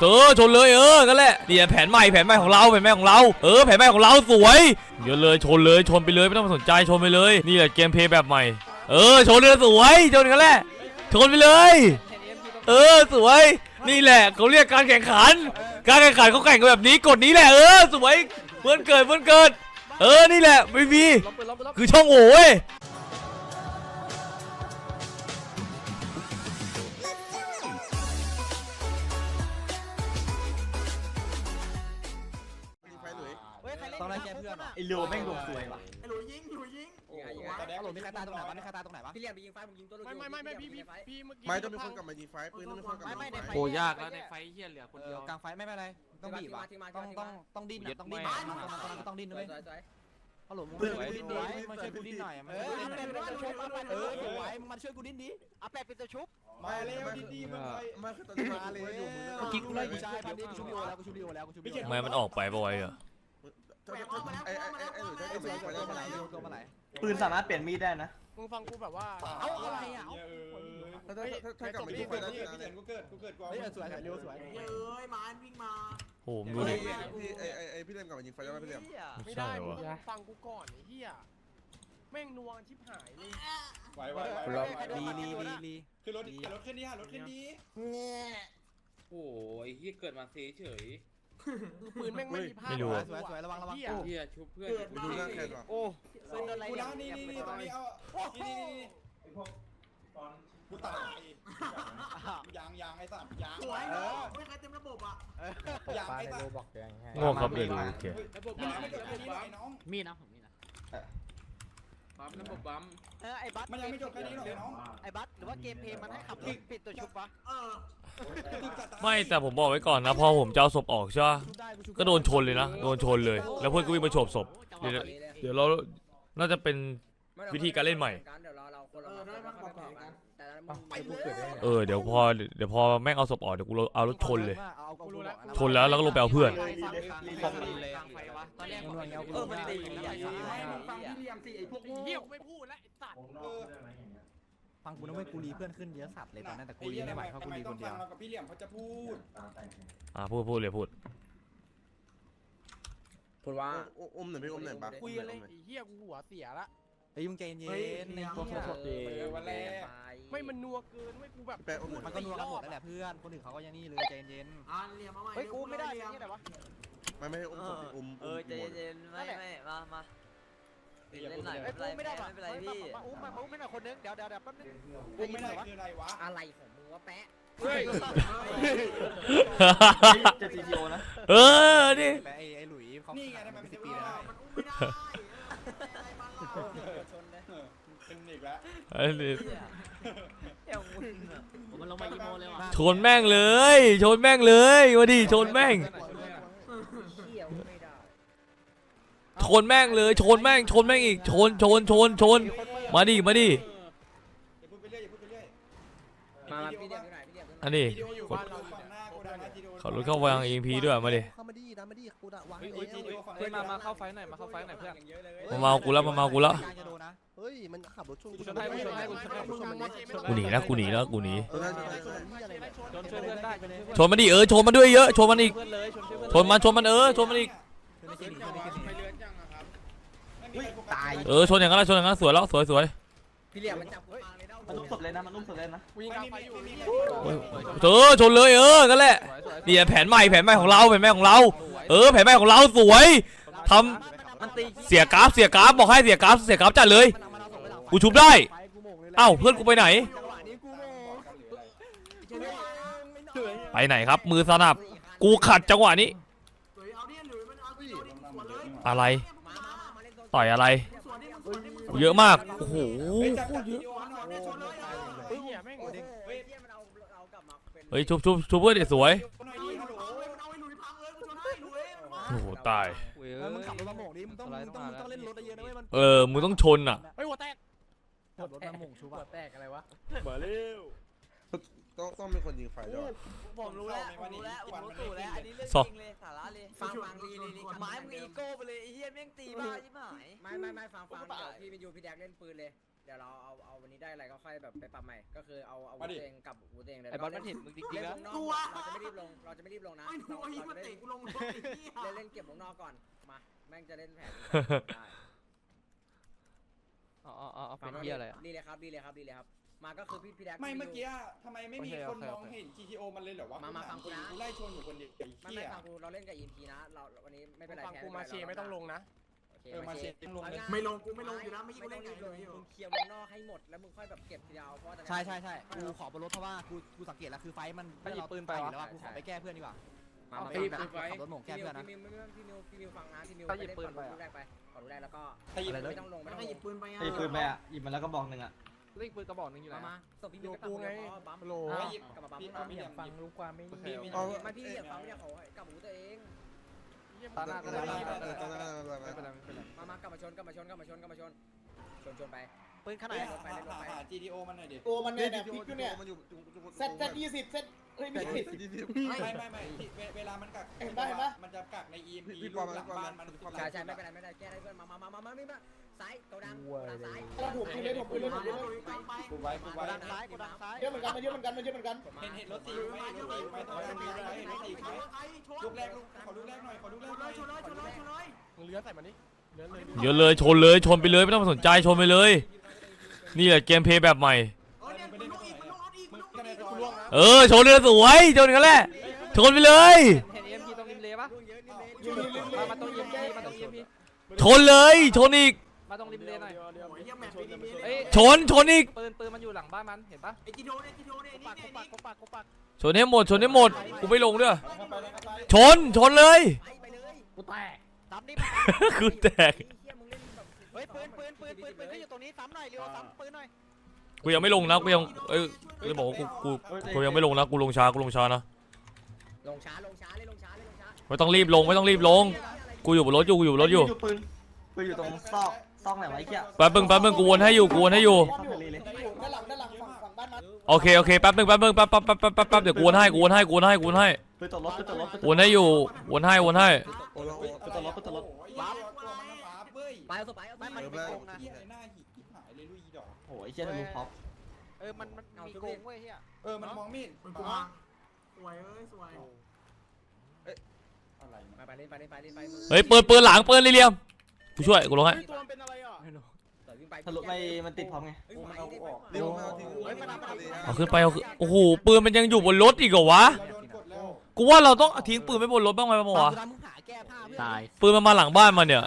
เออชนเลยเออนั่นแหละนี่แผนใหม่แผนใหม่ของเราแผนใหม่ของเราเออแผนใหม่ของเราสวยเดี๋ยวเลยชนเลยชนไปเลยไม่ต้องมาสนใจชนไปเลยนี่แหละเกมเพย์แบบใหม่ เออชนเลยสวยชนกันแหละชนไปเลย เออสวย นี่แหละเขาเรียกการแข่งขัน การแข่งขันเขาแข่งกันแบบนี้กฎนี้แหละเออสวยเพื่อนเกิดเพื่อนเกิด เออนี่แหละไม่มีคือช่องโหว่เว้ย ต้องได้แก้เพื่อนเหรอไอ้โลแม่งดวงสวยว่ะฮัลโหลมีใครตายตรงไหนวะมีใครตายตรงไหนวะพี่เลี้ยงไปยิงไฟผมยิงตัวไม่ไม่ไม่ไม่พี่พี่พี่เมื่อกี้ไม่ต้องมีคนกลับมายิงไฟปืนต้องมีคนกลับมาไม่ไม่ยิงในไฟไฟโอ้ยากแล้วในไฟเฮียเหลือคนเอเดีอยวกลางไฟไม่เป็นไรต้องบีบอะต้องต้องต้องดิ้นอะต้องดิ้นอะตรงนั้นตรงนั้นต้องดิ้นสด้ววยยสวยสวยฮัลโหลมึงช่วยกูดิ้นดิมาช่วยกูดิ้นหน่อยเออเออสวยมึงมาช่วยกูดิ้นดิอาแปะเป็นตัวชุบมาเร็วดีๆมันไปมาคือตอนนี้มาเลยอยู่มือเมื่อกี้กูไล่กูใช่พันนี้กูชุบโยแล้วกูชุบโยแล้วกูชุบโยทำไมมันออกไปปะ วะไอ้อะไอ้ไอ้ไอ้ไอ้หนูใช้ไอ้ไอ้ตัตัววตัวไปมาไหลแล้วตัวมาไหลปืนสามารถเปลี่ยนมีดได้นะ มึงฟังกูแบบว่า เอาอะไรอะเอาถ้าถ้าถ้ากลับมายิงไฟได้นะเนี่ยเฮ้ยสวยเร็วสวยโอ้โหมึงดูดิพี่ไอ้ไอ้ไอ้พี่เล่มกลับมายิงไฟได้ไหมพี่เล่มไม่ใช่ได้เหรอมึงฟังกูก่อนไอ้เหี้ยแม่งนัวชิบหายเลยลีลีลีลีคือรถรถขึ้นดีฮะรถขึ้นดีโอ้ยเฮียเกิดมาเซเฉย คือปืนแม่งไม่มีภาพไม่รู้สวยสวยระวังระวัง เหี้ยเฮียชุบเพื่อนไปดูหน้าแคนว่ะโอ้ปืนโดนอะไรกูเนี่ยนะนี่นี่นี่ตรงนี้เอานี่นี่นี่กูตายยางยางไอ้สัตว์ยางเออยางไอ้สัตว์ง่วงครับเดี๋ยวดูโอเค ระบบยาบังมไม่จบแค่นี้หรอกไอ้น้องมีนะผมมีนะ บัมระบบบัมเออไอ้บัสมันยังไม่จบแค่นี้หรอกไอ้น้องไอ้บัสหรือว่าเกมเพลย์มันให้ขับปิดตัวชุบปะไม่แต่ผมบอกไว้ก่อนนะพอผมจะเอาศพออกใช่ปะชุบได้กูชุบก็โดนชนเลยนะโดนชนเลย แล้วเพื่อนก็วิ่งมาโฉบศพเดี๋ยวเดี๋ยวเราน่าจะเป็นวิธีการเล่นใหม่เดี๋ยวรอเราคนละแต่ละไปกูเกิดได้เออเดี๋ยวพอเดี๋ยวพอแม่งเอาศพออกเดี๋ยวกูเอารถชนเลยเอาเอากูรู้แล้วชนแล้วแล้วก็ลงไปเอาเพื่อน ฟังเลยกลางไฟวะตอนแรกนวลเงาเออมันดีฟังพี่เลี้ยงสิไอ้พวกเหี้ยกูไม่พูดแล้วไอ้สัตว์เออฟังกูนะเว้ยกูรีเพื่อนขึ้นเยอะสัตว์เลยตอนนั้นแต่กูไอ้รีเหี้ยไม่ทำไหวไมเพราะทำกูไมรีต้คองนเดีฟัยวงเรากับพี่เหลี่ยมเขาจะพูดอ่าพูดพูดเลยพูดพูดว่าอุ้มหน่อยพี่อุ้มหน่อยปะคุยกันเลยไอ้เหี้ยกูหัวเสียละ เฮ้ยมึงใจเย็นในพวกวันแรกไม่มันนัวเกินไม่กูแบบแปะอุ้มหน่อยมันก็นัวกันหมดนั่นแหละเพื่อนคนอื่นเขาก็ยังนี่เลยใจเย็นเฮ้ยกูไม่ได้ยังไงแต่วะ ไม่ไม่ให้อุ้มศพอุ้มเออใจเย็นไม่ไม่มามาเล่นไหนเฮ้ยกูไม่ได้ว่ะไม่เป็นไรพี่มาอุ้มมาอุ้มไม่หน่อยคนนึงเดี๋ยวเดี๋ยวเดี๋ยวแป๊บนึงกูไม่ได้คืออะไรวะอะไรของมึงวะแปะเฮ้ยเจ็ดทีโอนะเออนี่แต่ไอ้ไอ้หลุยเขานี่ไงทำไมเป็เป็นนสิสิบบปีปีแล้แล้ววชนเลยเป็นอีกแล้วอันนี้เอ้ามึงอะมันลงมาอีโมเลยว่ะชนแม่งเลย ชนแม่งเลยมาดิชนแม่ง ชนแม่งเลยชนแม่งชนแม่งอีกชนชนชนชน มาดิมาดิอย่าพูดไปเรื่อยอย่าพูดไปเรื่อยมามาพี่เลี้ยงอยู่ไหนพี่เลี้ยงอยู่ไหนอันนี้วิดีโออยู่บ้านเราฝั่งหน้ากูดังนะวิดีโอเขารถเข้าวาง EMP ด้วยมาดิเข้ามาดีนะมาดีกูด่าวางเฮ้ยวิดีโอฝั่งเฮ้ยมามาเข้าไฟหน่อยมาเข้าไฟหน่อยเพื่อนมาเมากูแล้วมาเมากูแล้วจะโดนนะเฮ้ยมันขับรถชนกูชนให้กูชนให้กูชนให้กูชนให้กูหนีนะกูหนีแล้วกูหนีตัวนั้นชนที่อะไรเนี่ยชนช่วยเพื่อนได้ชนชนมันดิเออชนมันด้วยเยอะชนมันอีกเพื่อนเลยชนช่วยเพื่อนชนมันชนมันเออชนมันอีก ตายเออชนอย่างนั้นแล้วชนอย่างนั้นสวยแล้วสวยสวยพี่เลี้ยงมันจับกูมาเลยเด้ามันอุ้มศพเลยนะมันอุ้มศพเลยนะกูยิงกลางไฟอยู่เออชนเลยเออนั่นแหละสวยสวยนี่แผนใหม่แผนใหม่ของเราแผนใหม่ของเรา เออแผนใหม่ของเราสวยทมันตีเสียกราฟเสียกราฟบอกให้เสียกราฟเสียกราฟจัดเลยมันเอามันเอาส่งไปหลังกูชุบได้ไฟกูโมงเลยเอ้าเพื่อนกูไปไหนจังหวะนี้กูโมงไปไหนครับ มือสนับกูขัดจังหวะนี้ อะไร ต่อยอะไร เยอะมาก โอ้โหเฮ้ยจับจับวิดีโอหน่อยชนเลยไอ้เหี้ยแม่งเฮ้ยมันเอาเรากลับมาเป็นเฮ้ยชุบชุบชุบเพื่อนเด็สวยหน่อยดีฮัลโหลโอ้โหตายเว้ยเออมึงขับรถมาโมงดิมึงต้องมึงต้องมึงต้องเล่นรถเยอะนะเว้ยมันเออ มึงต้องชนอะ เฮ้ยหัวแตกขับรถมาโมงชูบะแตกอะไรวะ ต้องต้องมีคนยิงไฟด้วยผมรู้แล้วผมรู้แล้วผมรู้ตู่แล้ว อันนี้เรื่องซอจริงเลยสาระเลย ฟังฟังลีลีลีไม้มึงอีโก้ไปเลยไอ้เหี้ยแม่งตีบ้าใช่ไหมไม่ไม่ไม่ฟังฟังเดี๋ยวพี่ไปยูพี่แดกเล่นปืนเลย เดี๋ยวเราเอาเอาวันนี้ได้อะไรก็ค่อยแบบไปปรับใหม่ ก็คือเอาเอาวุมาดิธตัวเองกับวุธตัวเองเลยไอ้บอลมันเห็นมึงจริงๆเล่นแล้ววงนอกเราจะไม่รีบลง เราจะไม่รีบลงนะเราเราจะเล่นลงรถไอ้เหี้ยเล่นเล่นเก็บวงนอกก่อน มา แม่งจะเล่นแผนได้อ๋ออ๋ออ๋อเป็นเหี้ยอะไรอะดีเลยครับดีเลยครับดีเลยครับ มาก็คือพี่พี่แดก ไม่พี่เมื่อกี้อะทำไมไม่มีโอคนเคมโอองเคเห็น GTO มันเลยเหรอวะมามาฟังกูนะกูไล่ชนอยู่คนเดียวไอ้ไม่เหี้ไม่ย ฟังกูเราเล่นกับ EMP นะ เราวันนี้ไม่เป็นไรฟังแพ้กูมาเชไม่ต้องลงนะโอเคเออมาเชต้องลงเลยไม่ลงกูไม่ลงอยู่นะเมื่อกี้กูไม่เล่ต้อนงไงรีบลงอยู่ มึงเคลียร์วงนอกให้หมดแล้วมึงค่อยแบบเก็บทีเดียวเพราะว่าตอนนี้ ใช่ใช่ใช่กูขอบนรถเพราะว่ากูกูสังเกตแล้วคือไฟมันไปหยิบปืนไปวะแล้วว่ากูขอไปแก้เพื่อนดีกว่ามามาไอ้ฟังนะไฟขับรถหม่งแก้พี่มิเพื่วอนนะพี่มิวพี่มิวพี่มิวฟังนะพี่มิวไปหยิบปืนไปขออะดูแรกไปขอดูแรกแล้วก็แต่หยิบไม่ต้องลงไม่ต้องลง หยิบปืนไปอะไอ้ปืนไปอะ หยิบมาแล้วก็บอกหนึ่งอะ เล่นปืนกระบอกหนึงอยู่ไหนมาอะมาส่งพี่มิวไปตัดคนเดียวพอบัมโหลอะหยิบกลับมาบัมพี่ข้างเอานอกพี่เหลี่ยมฟังหยิบรู้ความไม่มึงดีมีเอา ไม่พี่อย่าฟังเนี่ยเขากลับหูตัวเอง ตาหน้าก็ได้ได้ได้ได้ไม่เป็นไรไม่เป็นไรมามากลับมาชนกลับมาชนกลับมาชนกลับมาชน ชนชนไป ปืนขนาเฮ้ดยหาหาหา GTO มันหน่อยดิตัวมันเนี่ยเนี่ยพลิกอยู่เนี่ยมันอยู่ เซตเซตยี่สิบเซต เฮ้ยไม่ใช่ ไม่ไม่ไม่ที่เวเวลามันกักเห็นปะเห็นปะ มันจะกักใน EMP พี่รูปอปมหลังพี่ปอมบ้านมันพี่ปอม ใช่ใช่ไม่เป็นไรไม่เป็นไรแก้ได้เพื่อนมามามามามาไม่มาซ้ายเกาดังเกาดังซ้ายแล้วผมปืนเลยผมปืนเลยผมปืนเลยกูไว้กูไว้ดังซ้ายกูดังซ้ายเยอะเหมือนกันมันเยอะเหมือนกันมันเยอะเหมือนกันเห็นเห็นรถตีไหมรถตีไหมตอนนั้นมีไหมเห็นรถตีไหมลูกแรกลูกขอลูกแรกหน่อยขอลูกแรกหน่อยมึงเลื้อยใส่มันนี่เลื้อยเลยเยอะเลยชนเลยชนไปเลยไม่ต้องมาสนใจชนไปเลย นี่แหละเกมเพลย์แบบใหม่ มึงก็ได้รอ ล่วงนะ เออชนเลยสวยชนกันแหละชนไปเลย เห็นเอ็มพีตรงริมเลปะยืนยืนยืนมามาตรงเอ็มพีมาตรงเอ็มพีชนเลยชนอีกมาตรงริมเลหน่อยเดี๋ยวเดี๋ยวเดี๋ยวชนกันเอ้ยชนชนอีกปืนปืนมันอยู่หลังบ้านมันเห็นปะไอ้จิโดเนี่ยจิโดเนี่ยปากปากปากปากชนให้หมดชนให้หมดกูไม่ลงด้วยเข้าไปเลยเข้าไปชนชนเลยไปไปเลยกูแตกซ้ำนี่กูแตกเฮ้ยปืนปืนปืนปืนปืนก็อยู่ตรงนี้ซ้ำหน่อยเร็วซ้ำปืนหน่อย กูยังไม่ลงนะกูยังเอ้ยกูจะบอกว่ากูกูกูยังไม่ลงนะกูลงช้ากูลงช้านะลงช้าลงช้าเลยลงช้าเลยลงช้าไม่ต้องรีบลงไม่ต้องรีบลง กูอยู่บนรถอยู่กูอยู่บนรถอยู่ปืนปืนอยู่ตรงซอกซอกไหนวะไอ้เหี้ยแป๊บนึงแป๊บนึงกูวนให้อยู่กูวนให้อยู่ซอกทะเลเลยอยู่ด้านหลังด้านหลังฝั่งฝั่งบ้านมันโอเคโอเคแป๊บนึงแป๊บนึงแป๊บแป๊บแป๊บแป๊บแป๊บแป๊บเดี๋ยวกูวนให้กูวนให้กูวนให้กูวนให้ปืนตกรถปืนตกรถปืนตกวนให้อยู่วนให้วนให้โอ้โหกูตลบกูตลบว้าวตัวมันฟ้าเว้ยไปเอาสไปเอาสไปไม่มันมีโกงนะ ลุยดอกโอ้ยเหี้ยทะลุพ็อปเออมันมันมีโกงเว้ยเฮียเออมันมองไม่เห็นปืนกูมาสวยเอ้ยสวยอะไรไปไปเล่นไปเล่นไปเล่นไปเฮ้ยปืนปืนหลังปืนเหลี่ยมกูช่วยกูลงให้ตัวมันเป็นอะไรอะวิ่งไปทะลุไม่มันติดพร้อมไงมันเอาออกเดี๋ยวมาเอาทิ้งเฮ้ยมันเอาไปเอาขึ้นไปเอาขึ้นโอ้โหปืนมันยังอยู่บนรถอีกเหรอวะเราโดนกดแล้วกูว่าเราต้องทิ้งปืนไว้บนรถบ้างไหมปะวะตามมึงหาแก้ผ้าเพื่อนตายปืนมันมาหลังบ้านมันเนี่ย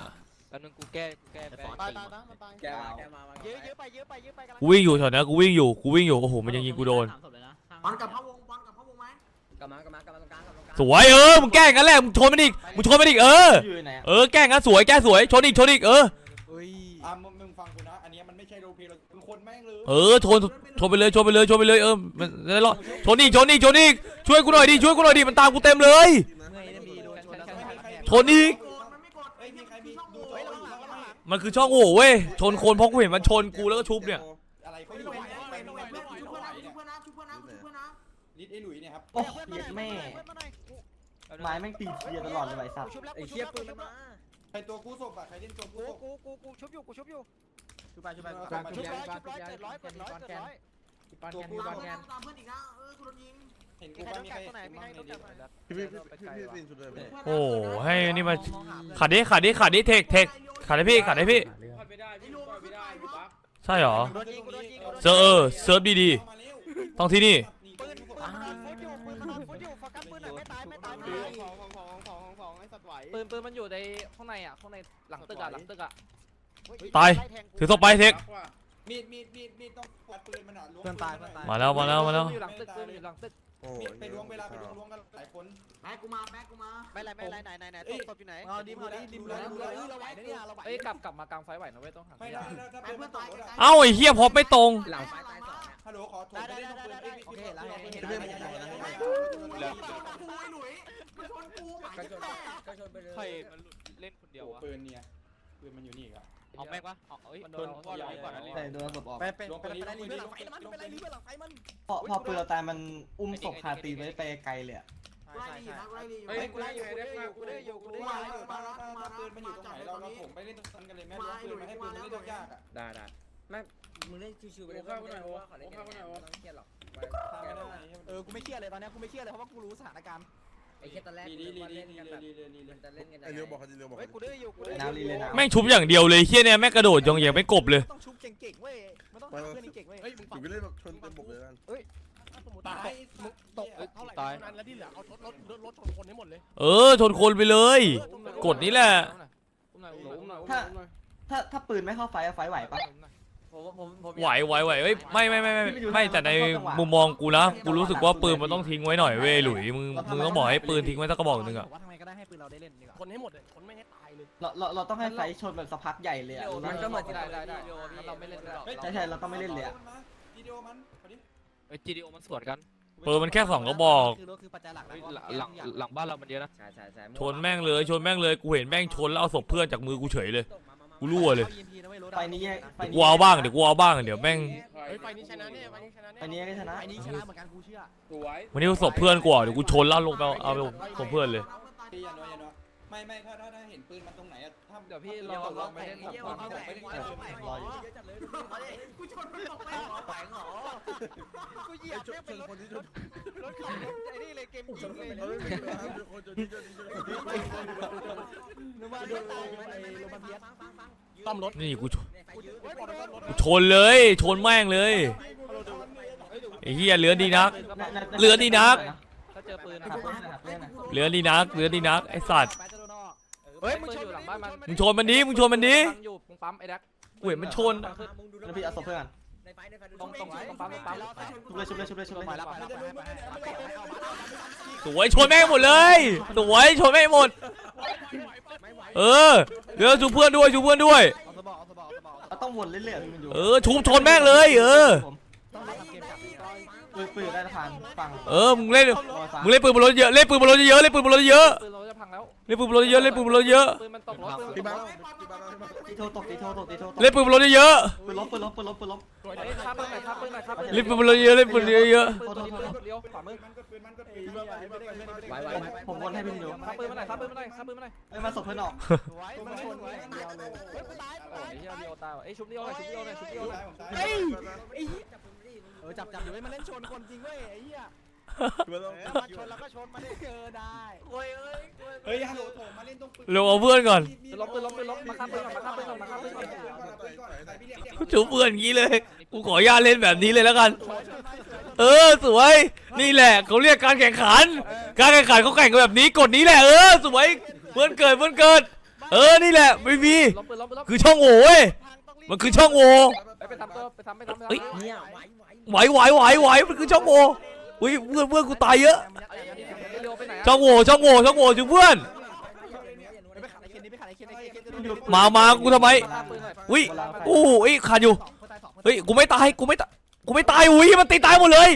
แล้วนึงกูแก้กูแก้ไปตายตายตายตายแกมาแกมามาเยอะเยอะไปเยอะไปเยอะไปกันกูวิ่งอยู่แถวนั้นกูวิ่งอยู่กูวิ่งอยู่โอ้โหมันยังยิงกูโดนบอลกับพะวงบอลกับพะวงไหมกลับมากลับมากลับมาตรงกลางกลับตรงกลางสวยเออมึงแกล้งกันแหละมึงชนมันอีกมึงชนมันอีกเอออยู่ไหนอะเออแกล้งกันสวยแกล้งสวยชนอีกชนอีกเออเฮ้ยอะมึงมึงฟังกูนะอันนี้มันไม่ใช่โรลเพลย์เราเป็นคนแม่งเลยเออชนชนไปเลยชนไปเลยชนไปเลยเออมันได้รอดชนอีกชนอีกชนอีกช่วยกูหน่อยดิช่วยกูหน่อยดิมันตามกูเต็มเลยเมื่อยนะมีโดนชนแล้วชนอีกมันไม่กดเฮ้ย มีใครมีดูเฮ้ยโต๊ะระอวังยู่หลัข้างงระวังหลังมันคือช่องโหว่เว้ยชนคนเพราะกูเห็นมันชนกูแล้วก็ชุบเนี่ยอะไรเขาเฮ้ยอยู่ระวังไหนหลังไประดูวังไหนหลังเนี่ยชุบเพื่อนนะชุบเพื่อนนะชุบเพื่อนนะชุบเพื่อนนะลิดไอ้หลุยเนี่ยครับโอ้ยเหี้ยแม่ไม้แม่งตีเทียตลอดเลยไอ้สัตว์ชุบแล้วไอ้กูชุเชี่ยบปืนแล้วมันมาใครตัวกู้ศพอะใครเล่นตัวกู้กูศพกูกูกูชุบอยู่กูชุบอยู่ชุบไปชุบไปชุบร้อยชุบร้อยเกิดร้อยเกิดร้อยเกิดร้อยปอนแกนมีปอนแกนตามเพื่อนอีกนะเออกูโดนยิง เห็นกูบ้างโดมีใครกัดตัวไหนมีใครโดนกัดตัวไหนพี่พี่พี่พี่ปีนชุดเลยโอ้ให้นี่มาขัดดิขัดดิขัดดิเทคเทคขัดให้พี่ขัดให้พี่ไม่ได้พี่ปล่อยไม่ได้บักใช่หรอเซิร์ฟเออเซิร์ฟดีๆต้องที่นี่ปืนปืนมันนอนฟุตอยู่ปืนมันนอนฟุตอยู่โฟกัสปืนหมปืนปืนมันอยู่ในข้างในอะข้างในหลังตึกอะหลังตึกอะตายถือศพไปเทคบักมีดมีดมีดมีดต้องปัดปืนมันอะล้วงเพื่อนตายเพื่อนตายมาแล้วมาแล้วมาแล้วอยู่หลังตึกปืนอยู่หลังตึก โอ้มีดไปล้วงเวลาไปล้วงล้วงกันหลายคนแม่กูมาแม่กูมาไม่ไรไม่ไรไหนไหนไหนตบตบอยู่ไหนเอาดิมเอาดิดิมเลยดิมเลยเราไหวนะเนี่ยเราไหวเอ้ยกลับกลับมากลางไฟไหวนะเว้ยต้องหันไม่ได้ถ้าเป็นเพื่อนตายเอ้าไอ้เหี้ยพอไม่ตรงหลังไฟตายสองเนี่ยฮัลโหลขอโทษไม่ได้ต้องปืนโอเคแล้วไม่เห็นได้แล้วไม่เห็นได้แล้วไม่เห็นได้แล้วกูไอ้หลุยมันชนกูหมายก็ถึชงนแม่ก็ชนไปเลยใครมันเล่นคนเดียวโอ้วะปืนเนี่ยปืนมันอยู่นี่ครับ เอาแม็กวะเอาเอ้ยโดนก่อนเลยก่อนนะใช่โดนศพออกไปไปไปไปรีเพื่อนหลังไฟมันไปรีเพื่อนหลังไฟมันพอพอปืนเราตายมันอุ้มศพคาตีนไว้ไปไกลเลยอะไล่ดีนะไล่ดีเฮ้ยกูได้อยู่ได้มากูได้อยู่กูได้มาแล้วมาแล้วมาปืนมันอยู่ตรงไหนเราเราผมไปเล่นตรงนั้นกันเลยแม่ล้วงปืนมาให้ปืนมันเล่นยากอะได้ได้ไม่มึงเล่นชิวๆไปเลยไม่ต้องเครียดหรอกเออกูไม่เครียดเลยตอนเนี้ยกูไม่เครียดเลยเพราะว่ากูรู้สถานการณ์ ไอ้แค่ตอนแรกลีลีลีว่าลีเล่นลีกันแบบลีลีลีมันจะเล่นกันไอเรียวบอกเขาจะเรียวบอกเฮ้ยกูดื้ออยู่กูดื้อน้ำลีเลยนะแม่งชุบอย่างเดียวเลยเฮียเนี่ยแม่งกระโดดยองเหยียบไม่กบเลย ต้องชุบเก่งๆเว้ยมันต้องหาเพื่อนที่เก่งเว้ยเฮ้ยมึงถึงไปเล่นแบบชนเต็มบกเลยกันถ้าสมมติตายตกเท่าไหร่เท่านั้นแล้วที่เหลือเอารถรถรถรถชนคนให้หมดเลยเออชนคนไปเลย กดนี้แหละอุ้มหน่อยอุ้มหน่อยอุ้มหน่อยถ้าถ้าถ้าปืนไม่เข้าไฟอะไฟไหวปะ ผมผมผมไหวไหวไหวเอ้ยไม่ไม่ไม่ไม่ไม่แต่ในมุมมองกูนะกูรู้สึกว่าปืนมันต้องทิ้งไว้หน่อยเว้ยหลุยมึงมึงต้องบอกให้ปืนทิ้งไว้สักกระบอกหนึ่งอะว่าทำไมก็ได้ให้ปืนเราได้เล่นดีกว่าคนให้หมดเลยคนไม่ให้ตายเลย เราเราเราต้องให้ไฟชนแบบสักพักใหญ่เลยอะมันก็เหมือนได้ได้ได้เราไม่เล่นด้วยใช่ใช่เราต้องไม่เล่นเลยอะวิดีโอมันพอดีเอ้ย GDO มันสวนกันปืนมันแค่สองกระบอกคือรถคือปัจจัยหลักเฮ้ยหลังหลังหลังบ้านเรามันเยอะนะใช่ใช่ใช่ชนแม่งเลยชนแม่งเลยกูเห็นแม่งชนแล้วเอาศพเพื่อนจากมือกูเฉยเลย กูรั่วเลยไฟนี้ไฟนี้กูเอาบ้างเดี๋ยวกูเอาบ้างเดี๋ยวแม่งเฮ้ยไฟนี้ชนะเนี่ยไฟนี้ชนะไฟนี้ก็ชนะไอ้นี้ชนะเหมือนกันกูเชื่อสวยวันนี้เอาศพเพื่อนกูอะเดี๋ยวกูชนแล้วลงไปเอาเอาศพเพื่อนเลย พี่อย่าน้อยอย่าน้อยไม่ไม่ถ้าถ้าถ้าเห็นปืนมันตรงไหนอะถ้าเดี๋ยวพี่รอตกลรองไม่ไปได้เล่นตกับกลงไม่ได้ปืนรออยู่กูชนมันตกไปหรอแฝงหรอกูเหยียบชนคนที่ชนรถขับรถไอ้นี่เลยเกมจริงเลยเฮ้ยไม่เป็นไรครับคนชนที่ชนที่ชนนึกว่าเรื่องตายไปโรงพยาบาลเพียรซ่อมรถนี่กูชนไฟยืดกูชนเลย ชนแม่งเลยไอ้เหี้ยเหลือดีนักเหลือดีนักถ้าเจอปืนหาปืนหาปืนนะเหลือดีนักเหลือดีนักไอ้สัตว์ เฮ้ยมึงชนอยู่หลังบ้านมันมึงชนมันดิมึงชนมันดิ ปั๊มอยู่มึงปั๊มไอ้แดกกูเห็นมันชน แล้วพี่เอาศพเพื่อนในไฟในไฟตรงตรงตรงปั๊มตรงปั๊มชุบเลยชุบเลยชุบเลยชุบเลยไปแล้วไปแล้วไปแล้วไปแล้วสวยชนแม่งหมดเลยสวยชนแม่งหมด เออเดี๋ยวชูเพื่อนด้วยชูเพื่อนด้วย เอาสบอเอาสบอเอาสบอเราต้องวนเรื่อยๆพี่มันอยู่เออชูชนแม่งเลย เออต้องทำเกมจับปืนปืนได้ทางฟังเออมึงเล่นรอซ้ายมึงเล่นปืนบนรถเยอะเล่นปืนบนรถเยอะเล่นปืนบนรถเยอะปืนเราจะ พังแล้วเล่นปืนบนรถเยอะเล่นปืนบนรถเยอะปืนมันตกรถปืนพี่มันบ้าตกรถพี่บ้าพี่บ้าตีโทตกตีโทตกตีโทตกเล่นปืนบนรถเยอะปืนล้มปืนล้มปืนล้มปืนล้มเฮ้ยข้าปืนหน่อยข้าปืนหน่อยข้าปืนเล่นปืนบนรถเยอะเล่นปืนเยอะปืนตัวนี้ปืนเลี้ยวขวามือมันก็ปืนมันก็ปืนไหวไหวผมผมวนให้พี่มันอยู่ข้าปืนมาหน่อยข้าปืนมาหน่อยข้าปืนมาหน่อยเอ้ยมาศพเพื่อนออกไว้มันชนไว้เดียวเลยเฮ้ยกูตายโอ้ยเฮียเลี้ยวตายว่ะเอ้ยชุบเลี้ยวหน่อยชุบเลี้ยวหน่อยชุบเลี้ยวหน่อยผมตายเฮ้ยเออจับจับอยู่ไว้มันเล่นชนคนจริงเว้ยไอ้เหี้ยพี่บ้าต้องเออมาชนแล้วก็ชนมาได้เออได้โอ้ยเอ้ยเฮ้ยฮัลโหลโถมาเล่นตรงปืนลงเอาเพื่อนก่อนปืนล้มปืนล้มปืนล้มมาข้าปืนก่อนมาข้าปืนก่อนมาข้าปืนก่อนชูเพื่อนอย่างนี้เลยกูขออนุญาตเล่นแบบนี้เลยแล้วกัน เออสวย นี่แหละเขาเรียกการแข่งขัน การแข่งขันเขาแข่งกันแบบนี้กฎนี้แหละเออสวยเพื่อนเกิดเพื่อนเกิด เออนี่แหละไม่มีล้มปืนล้มปืนล้มคือช่องโหว่เว้ยมันคือช่องโหว่ไปไปทำตัวไปทำไปทำไปเฮ้ยทำเนี่ยไหวไหวไหวไหวไหวไหวมันคือช่องโหว่อุ้ยเพื่อนเพื่อนกูตายเยอะเลี้ยวไปไหน ช่องโหว่ช่องโหว่ช่องโหว่จุเพื่อนไปขัดไอ้เคนนี่ไปขัดไอ้เคนไอ้เคนมามากูทำไมอุ้ยอู้อ้ยขาดอยู่เฮ้ยกูไม่ตายกูไม่ตายกูไม่ตายอุ้ยมันตีตายหมดเลย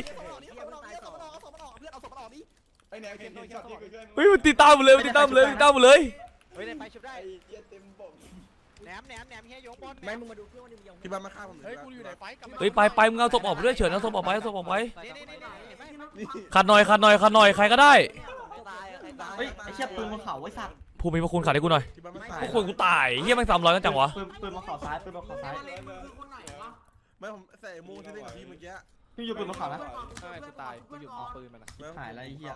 เฮ้ยมันตีตายหมดเลยมันตีตายหมดเลยตีตายหมดเลยเฮ้ยไปชุบได้แหนมแหนมแหนมเฮียยกบอลไม่มึงมาดูเพื่อนวันนี้ยังพี่บ้านมาฆ่าผมเฮ้ยกูอยู่ไหนไฟกับเฮ้ยไปไปมึงเอาศพออกไปด้วยเฉินเอาศพออกไปเอาศพออกไปนี่นี่นี่เห็นไหมนี่ขัดหน่อยขัดหน่อยขัดหน่อยใครก็ได้ เฮ้ยไอ้เชี่ยปืนบนเขาไว้สัตว์ผู้มีพระคุณขัดให้กูหน่อยพี่บ้ามาพวกคุณกูตายเฮียแม่งสามร้อยกันจังวะปืนปืนบนเขาซ้ายปืนบนเขาซ้ายไม่ผมใส่โม่ที่เล่นกับพี่เมื่อกี้พี่อยู่ปืนบนเขานะใช่กูตายกูหยุดเอาปืนมันนะหายแล้วไอ้เหี้ย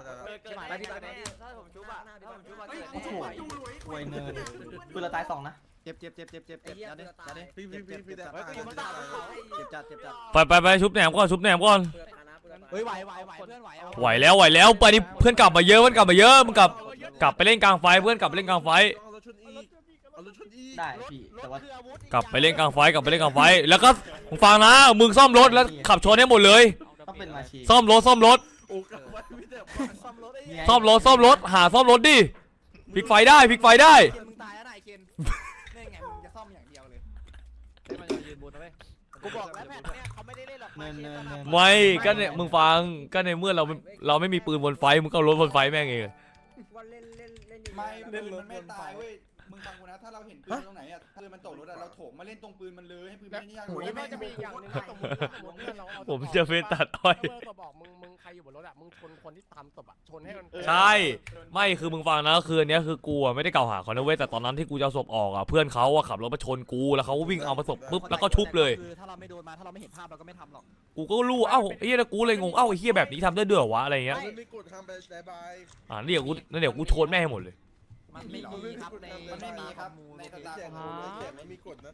ไปที่บ้านถ้าผมชุบอะถ้าผมชุบอะโอ้โหอวยเนินปืนเราตายสองนะเจ็บเจ็บเจ็บเจ็บเจ็บไอ้เจ็บเหี้ยจัดดิตาจัดยดิพี่พี่พี่พี่แต่เฮ้ยกูอยู่บนเขาเจ็บจัดเจ็บจัดไปไปไปชุบแหนมก่อนชุบแหนมก่อน เพื่อนนะเพื่อนเฮ้ยไหวไหวไหวเพื่อนไหวเอาไหวแล้วไหวแล้วไปนี่เพื่อนกลับมาเยอะเพื่อนกลับมาเยอะมึงกลับกลับไปเล่นกลางไฟเพื่อนกลับไปเล่นกลางไฟเอารถชนอีเอารถชนอีได้พี่แต่ว่ากลับไปเล่นกลางไฟกลับไปเล่นกลางไฟ แล้วก็มึงฟังนะมึงซ่อมรถแล้วขับชนให้หมดเลย ต้องเป็นมาชีซ่อมรถซ่อมรถโอ้กลับมาพี่แต่ซ่อมรถไอ้เนี่ยซ่อมรถซ่อมรถหาซ่อมรถดิพลิกไฟได้พลิกไฟได้เคนมึงตายแล้วนายเคนนี่ไงมึงจะซ่อมอย่างเดียวเลย ให้มันยืนบนนะเว้ยกูบอกแล้วแพทเนี่ย เขาไม่ได้เล่นหรอกเนินเนินเนินไม่ก็เนี่ยมึงฟังก็ในเมื่อเราไม่เราไม่มีปืนบนไฟมึงก็เอารถบนไฟแม่งเอง วันเล่นเล่นเล่นอยู่ไม่ปืนมันไม่ตายเว้ยมึ งมึงฟังกูนะ ถ้าเราเห็นปืนตรงไหนอะปืนมันตกรถอะเราโถมมาเล่นตรงปืนมันเลยให้ปืนแล้วไม่ได้ยากโหนี่ไม่มันจะมีอีกอย่างหนึงนะสมมติสมมติเพื่อนเราเอาผมจะเป็นตัดอ้อยถ้าเพื่อนบอกมึงมึงใครอยู่บนรถอะมึงชนคนที่ตามศพอะชนให้มันใช่ ไม่คือมึงฟังนะคืออันเนี้ยคือกูอะไม่ได้กล่าวหาเขานะเว้ยแต่ตอนนั้นที่กูจะเอาศพออกอะเพื่อนเขาอะขับรถมาชนกูแล้วเขาก็วิ่งเอามาศพปุ๊บแล้วก็ชุบเลย คือถ้าเราไม่โดนมาถ้าเราไม่เห็นภาพเราก็ไม่ทำหรอก กูก็รู้เอ้าไอ้เหี้ยแล้วกูเลยงงเอ้าไอ้เหี้ยแบบนี้ทำได้ด้วยเหรอวะอะไรเงี้ยมันไม่กดทำไปบายบายอ่าเดี๋ยวกูนั่นเดี๋ยวกูโชนแม่ให้หมดเลย มันไม่มีครับในมันไม่มีครับในสตาร์เสียงคอมมูนเสียงไม่มีกดนะ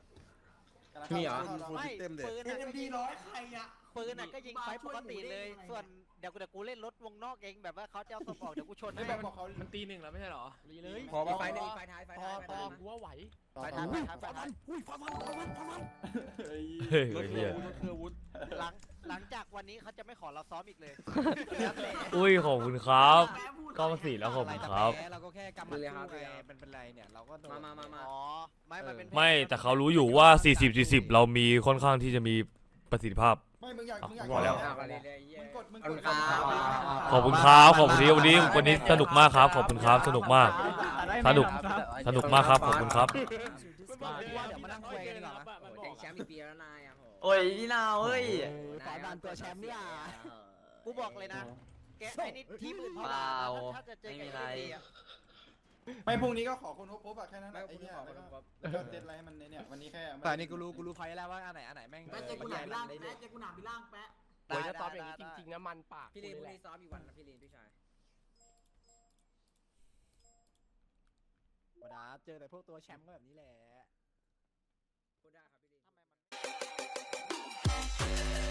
มีเหรอฟูลเต็มเด็ดปืนเอ็มดีร้อยใครอะปืนอะก็ยิงไฟปกติเลย ส่วนเดี๋ยวกูเดี๋ยวกูเล่นรถวงนอกเองแบบว่าเขาจะเอาศพออกเดี๋ยวกูชนให้แบบบอกเขามันตีหนึ่งแล้วไม่ใช่เหรอรีเลยพอไฟหนึ่งไฟท้ายไฟพอท้ายพอกูว่าไหวไฟท้ายไฟท้ายไฟท้ายอุ้ยฟันฟันฟันฟันฟันเฮ้ยรถไอ้เครื่เหี้อยงรถเครื่องวุฒิหลังหลังจากวันนี้เขาจะไม่ขอเราซ้อมอีกเลยอุ้ยขอบคุณครับก้องสี่แล้วขอบคุณครับเราก็แค่กำมันสู้ไงเป็นเป็นไรเนี่ยเราก็โดนมามามามาอ๋อไม่มันเป็นไม่แต่เขารู้อยู่ว่า 40 40 เรามีค่อนข้างที่จะมีประสิทธิภาพ ไม่มึงอยากมึงอยากพอแล้ว มึงกดมึงกดขอบคุณครับขอบคุณที่วันนี้วันนี้สนุกมากครับ ขอบคุณครับสนุกมาก สนุก สนุกมากครับขอบคุณครับว่าเดี๋ยวมานั่งคุยกันดีกว่านะโอ้ยแชมป์อีกปีแล้วนายอะโอ้ยพี่นาวเฮ้ยสายบานตัวแชมป์เนี่ยกูบอกเลยนะ แกไอ้นี่ทีมอื่นเขาเปล่าถ้าจะเจอไม่กับมีเอไรดีอะ ไม่พรุ่งนี้ก็ขอคนพบอะแค่นั้นแหละไอ้เนี่ยแล้วก็แล้วก็เซตอะไรให้มันเนี่ยวันนี้แค่แต่นี่กูรู้กูรู้ไฟแล้วว่าอันไหนอันไหนแม่งแป๊เจ๊กูหนามไปล่างแป๊ะเจกูหนามล่างแป๊ะโอ้ยถ้ตอบอย่างนี้จริงๆนะมันปากพี่ลีนพรุ่งนี้ซ้อมอีกวันนะพี่ลีนพี่ชายบดาเจอแต่พวกตัวแชมป์ก็แบบนี้แหละพูดได้ครับพี่ลีนทำไมมัน